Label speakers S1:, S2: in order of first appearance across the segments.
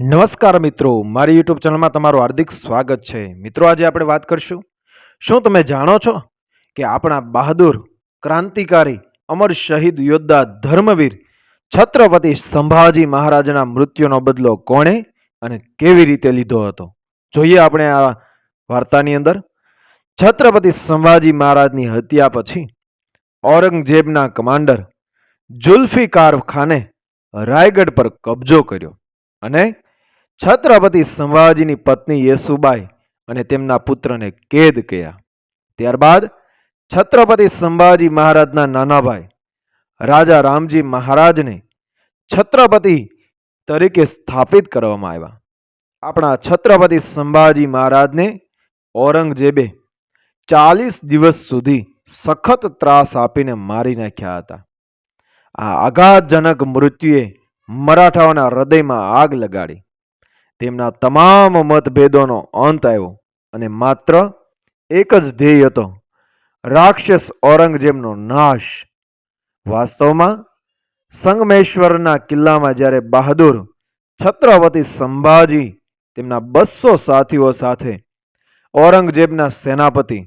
S1: નમસ્કાર મિત્રો, મારી યુટ્યુબ ચેનલમાં તમારું હાર્દિક સ્વાગત છે. મિત્રો, આજે આપણે વાત કરીશું, શું તમે જાણો છો કે આપણા બહાદુર, ક્રાંતિકારી, અમર શહીદ યોદ્ધા ધર્મવીર, છત્રપતિ સંભાજી મહારાજના મૃત્યુનો બદલો કોણે અને કેવી રીતે લીધો હતો? જોઈએ આપણે આ વાર્તાની અંદર. છત્રપતિ સંભાજી મહારાજની હત્યા પછી ઔરંગઝેબના કમાન્ડર જુલ્ફિકાર ખાને રાયગઢ પર કબજો કર્યો અને છત્રપતિ સંભાજીની પત્ની યેસુબાઈ અને તેમના પુત્રને કેદ કયા ત્યારબાદ છત્રપતિ સંભાજી મહારાજના નાના ભાઈ રાજા રામજી મહારાજને છત્રપતિ તરીકે સ્થાપિત કરવામાં આવ્યા. આપણા છત્રપતિ સંભાજી મહારાજને ઔરંગઝેબે ચાલીસ દિવસ સુધી સખત ત્રાસ આપીને મારી નાખ્યા હતા. આ આઘાતજનક મૃત્યુએ મરાઠાઓના હૃદયમાં આગ લગાડી. તેમના તમામ મતભેદોનો અંત આવ્યો અને માત્ર એક જ ધ્યેય હતો, રાક્ષસ ઔરંગઝેબનો નાશ. વાસ્તવમાં, સંગમેશ્વરના કિલ્લામાં જ્યારે બહાદુર છત્રપતિ સંભાજી તેમના બસો સાથીઓ સાથે ઔરંગઝેબના સેનાપતિ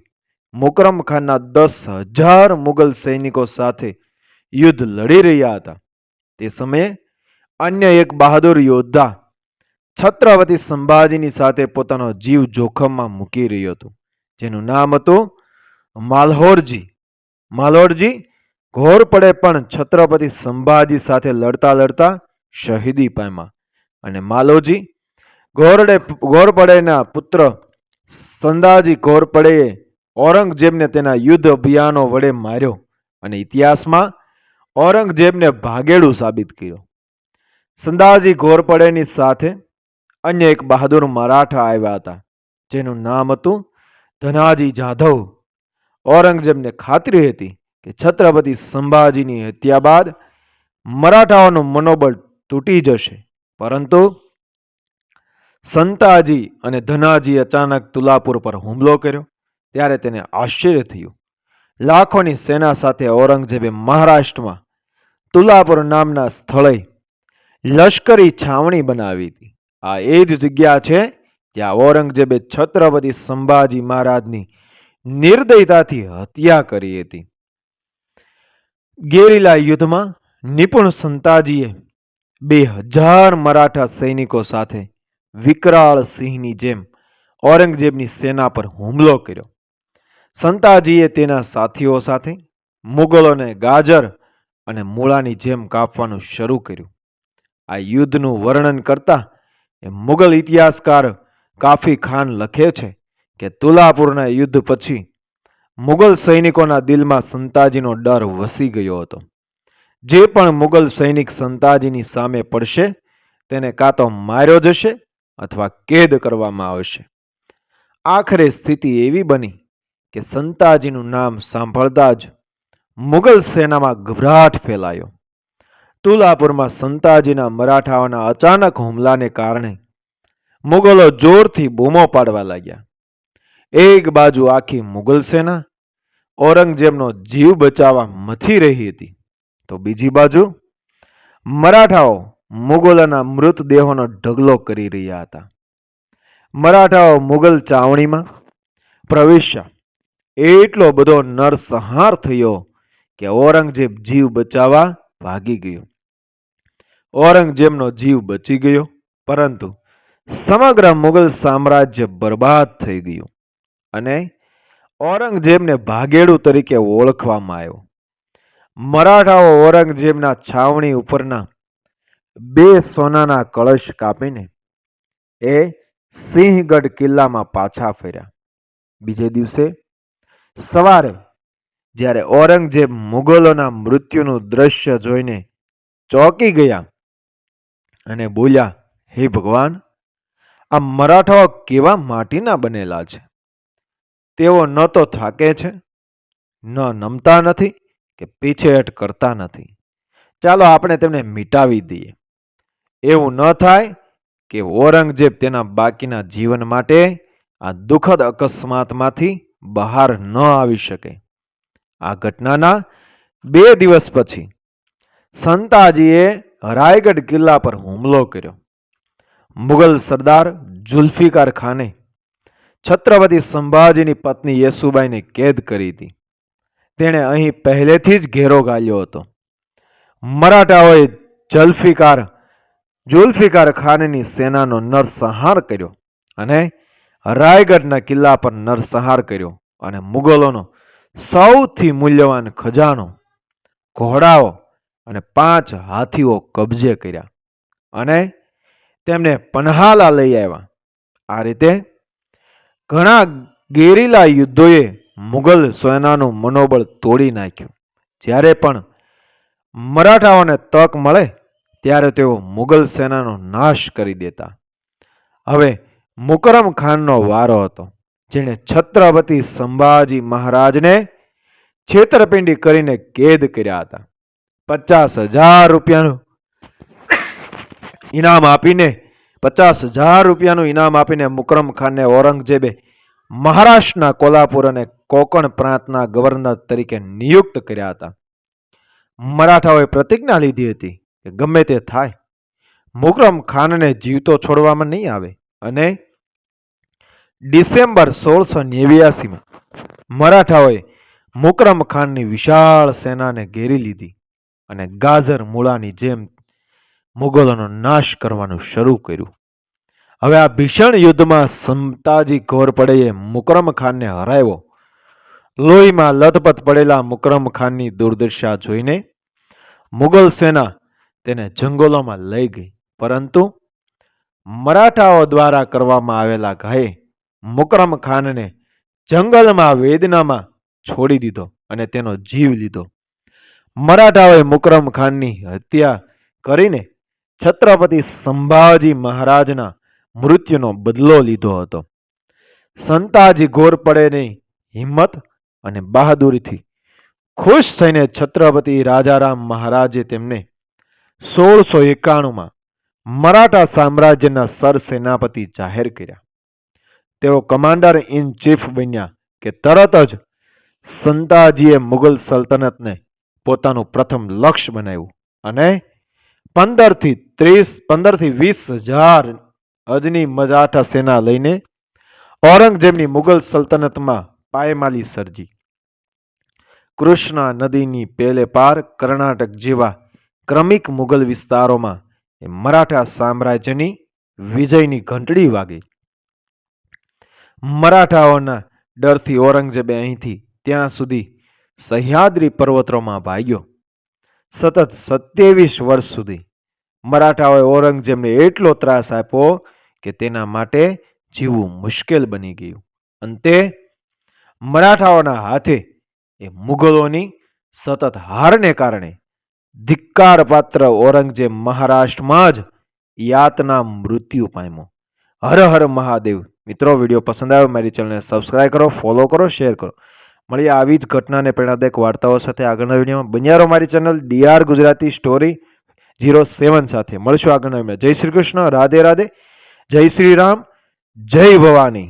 S1: મુકરમ ખાનના દસ હજાર મુગલ સૈનિકો સાથે યુદ્ધ લડી રહ્યા હતા. તે સમયે અન્ય એક બહાદુર યોદ્ધા છત્રપતિ સંભાજીની સાથે પોતાનો જીવ જોખમમાં મૂકી રહ્યો હતો. જેનું નામ હતું માલહોરજી. માલહોરજી ઘોર પડે પણ છત્રપતિ સંભાજી સાથે લડતા લડતા શહીદી પામ્યા અને માલોજી ઘોરડે ઘોરપડેના પુત્ર સંદાજી ઘોરપડેએ ઔરંગઝેબને તેના યુદ્ધ અભિયાનો વડે માર્યો અને ઇતિહાસમાં ઔરંગઝેબને ભાગેડું સાબિત કર્યો. સંદાજી ઘોરપડેની સાથે અન્ય એક બહાદુર મરાઠા આવ્યા હતા, જેનું નામ હતું ધનાજી જાધવ. ઔરંગઝેબને ખાતરી હતી કે છત્રપતિ સંભાજીની હત્યા બાદ મરાઠાઓનું મનોબળ તૂટી જશે. પરંતુ સંતાજી અને ધનાજી અચાનક તુલાપુર પર હુમલો કર્યો, ત્યારે તેને આશ્ચર્ય થયું. લાખોની સેના સાથે ઔરંગઝેબે મહારાષ્ટ્રમાં તુલાપુર નામના સ્થળે લશ્કરી છાવણી બનાવી હતી. આ એ જ જગ્યા છે જ્યાં ઔરંગઝેબે છત્રપતિ સંભાજી મહારાજની નિર્દયતાથી હત્યા કરી હતી. ગેરીલા યુદ્ધમાં નિપુણ સંતાજીએ બે હજાર મરાઠા સૈનિકો સાથે વિકરાળ સિંહની જેમ ઔરંગઝેબની સેના પર હુમલો કર્યો. સંતાજીએ તેના સાથીઓ સાથે મુગલોને ગાજર અને મૂળાની જેમ કાપવાનું શરૂ કર્યું. આ યુદ્ધનું વર્ણન કરતા એ મુગલ ઇતિહાસકાર કાફી ખાન લખે છે કે તુલાપુરના યુદ્ધ પછી મુગલ સૈનિકોના દિલમાં સંતાજીનો ડર વસી ગયો હતો. જે પણ મુગલ સૈનિક સંતાજીની સામે પડશે, તેને કાં તો માર્યો જશે અથવા કેદ કરવામાં આવશે. આખરે સ્થિતિ એવી બની કે સંતાજીનું નામ સાંભળતા જ મુગલ સેનામાં ગભરાટ ફેલાયો. તુલાપુરમાં સંતાજીના મરાઠાઓના અચાનક હુમલાને કારણે મુગલો જોરથી બૂમો પાડવા લાગ્યા. એક બાજુ આખી મુગલ સેના ઔરંગઝેબનો જીવ બચાવવા મથી રહી હતી. તો બીજી બાજુ મરાઠાઓ મુગલોના મૃતદેહોનો ઢગલો કરી રહ્યા હતા. મરાઠાઓ મુગલ ચાવણીમાં પ્રવેશ્યા. એટલો બધો નરસંહાર થયો કે ઔરંગઝેબ જીવ બચાવવા ભાગી ગયો. ઔરંગઝેબનો જીવ બચી ગયો, પરંતુ સમગ્ર મુગલ સામ્રાજ્ય બરબાદ થઈ ગયું અને ઔરંગઝેબને ભાગેડુ તરીકે ઓળખવામાં આવ્યો. મરાઠાઓ ઔરંગઝેબના છાવણી ઉપરના બે સોનાના કળશ કાપીને એ સિંહગઢ કિલ્લામાં પાછા ફર્યા. બીજે દિવસે સવારે જ્યારે ઔરંગઝેબ મુગલોના મૃત્યુનું દ્રશ્ય જોઈને ચોંકી ગયા અને બોલ્યા, હે ભગવાન, આ મરાઠાઓ કેવા માટીના બનેલા છે? તેઓ ન તો થાકે છે, ન નમતા નથી કે પીછેહટ કરતા નથી. ચાલો આપણે તેમને મિટાવી દઈએ. એવું ન થાય કે ઔરંગઝેબ તેના બાકીના જીવન માટે આ દુઃખદ અકસ્માતમાંથી બહાર ન આવી શકે. આ ઘટનાના બે દિવસ પછી સંતાજીએ રાયગઢ કિલ્લા પર હુમલો કર્યો. મુગલ સરદાર જુલ્ફિકાર ખાને છત્રપતિ સંભાજીની પત્ની યેસુબાઈને કેદ કરી હતી. તેણે અહીં પહેલેથી જ ઘેરો ગાલ્યો હતો. મરાઠાઓએ જલ્ફિકાર, જુલ્ફિકાર ખાનની સેનાનો નરસંહાર કર્યો અને રાયગઢના કિલ્લા પર નરસંહાર કર્યો અને મુગલોનો સૌથી મૂલ્યવાન ખજાનો, ઘોડાઓ અને પાંચ હાથીઓ કબજે કર્યા અને તેમને પન્હાલા લઈ આવ્યા. આ રીતે ઘણા ગેરીલા યુદ્ધોએ મુગલ સેનાનું મનોબળ તોડી નાખ્યું. જ્યારે પણ મરાઠાઓને તક મળે, ત્યારે તેઓ મુગલ સેનાનો નાશ કરી દેતા. હવે મુકરમ ખાનનો વારો હતો, જેણે છત્રપતિ સંભાજી મહારાજને છેતરપિંડી કરીને કેદ કર્યા હતા. પચાસ હજાર રૂપિયાનું ઇનામ આપીને, પચાસ હજાર રૂપિયાનું ઇનામ આપીને મુકરમ ખાનને ઔરંગઝેબે મહારાષ્ટ્રના કોલ્હાપુર અને કોકણ પ્રાંતના ગવર્નર તરીકે નિયુક્ત કર્યા હતા. મરાઠાઓએ પ્રતિજ્ઞા લીધી હતી કે ગમે તે થાય, મુકરમ ખાનને જીવતો છોડવામાં નહીં આવે અને ડિસેમ્બર સોળસો નેવ્યાસીમાં મરાઠાઓએ મુકરમ ખાનની વિશાળ સેનાને ઘેરી લીધી. અને ગાજર મૂળાની જેમ મુગલોનો નાશ કરવાનું શરૂ કર્યું. હવે આ ભીષણ યુદ્ધમાં સમતાજી ઘોરપડેએ મુકરમ ખાનને હરાવ્યો. લોહીમાં લથપથ પડેલા મુકરમ ખાનની દુર્દશા જોઈને મુગલ સેના તેને જંગલોમાં લઈ ગઈ. પરંતુ મરાઠાઓ દ્વારા કરવામાં આવેલા ઘાએ મુકરમ ખાનને જંગલમાં વેદનામાં છોડી દીધો અને તેનો જીવ લીધો. મરાઠાઓએ મુકરમ ખાનની હત્યા કરીને છત્રપતિ સંભાજી મહારાજના મૃત્યુનો બદલો લીધો હતો. સંતાજી ઘોરપડેની હિંમત અને બહાદુરીથી ખુશ થઈને છત્રપતિ રાજારામ મહારાજે તેમને સોળસો એકાણુંમાં મરાઠા સામ્રાજ્યના સરસેનાપતિ જાહેર કર્યા. તેઓ કમાન્ડર ઇન ચીફ બન્યા કે તરત જ સંતાજીએ મુગલ સલ્તનતને પોતાનું પ્રથમ લક્ષ્ય બનાવ્યું. અને પંદરથી ત્રીસ, પંદરથી વીસ હજાર અજની મરાઠા સેના લઈને ઔરંગઝેબની મુગલ સલ્તનતમાં પાયમાલી સર્જી. કૃષ્ણા નદીની પેલે પાર કર્ણાટક જેવા ક્રમિક મુગલ વિસ્તારોમાં મરાઠા સામ્રાજ્યની વિજયની ઘંટડી વાગી. મરાઠાઓના ડરથી ઔરંગઝેબે અહીંથી ત્યાં સુધી સહ્યાદ્રી પર્વતોમાં ભાગ્યો સતત સત્યાવીસ વર્ષ સુધી મરાઠાઓએ ઔરંગઝેબને એટલો ત્રાસ આપ્યો કે તેના માટે જીવવું મુશ્કેલ બની ગયું. અંતે મરાઠાઓના હાથે એ મુગલોની સતત હારને કારણે ધિક્કાર પાત્ર ઔરંગઝેબ મહારાષ્ટ્રમાં જ યાતના મૃત્યુ પામ્યો. હર હર મહાદેવ. મિત્રો, વીડિયો પસંદ આવ્યો મારી ચેનલને સબસ્ક્રાઈબ કરો ફોલો કરો શેર કરો. મળીએ આવી જ ઘટનાને પ્રેરણાદાયક વાર્તાઓ સાથે આગળના વિડીયોમાં. બન્યારો મારી channel DR Gujarati story zero seven સાથે. મળશું આગળના વીડિયો જય શ્રી કૃષ્ણ. રાધે રાધે. જય શ્રી રામ. જય ભવાની.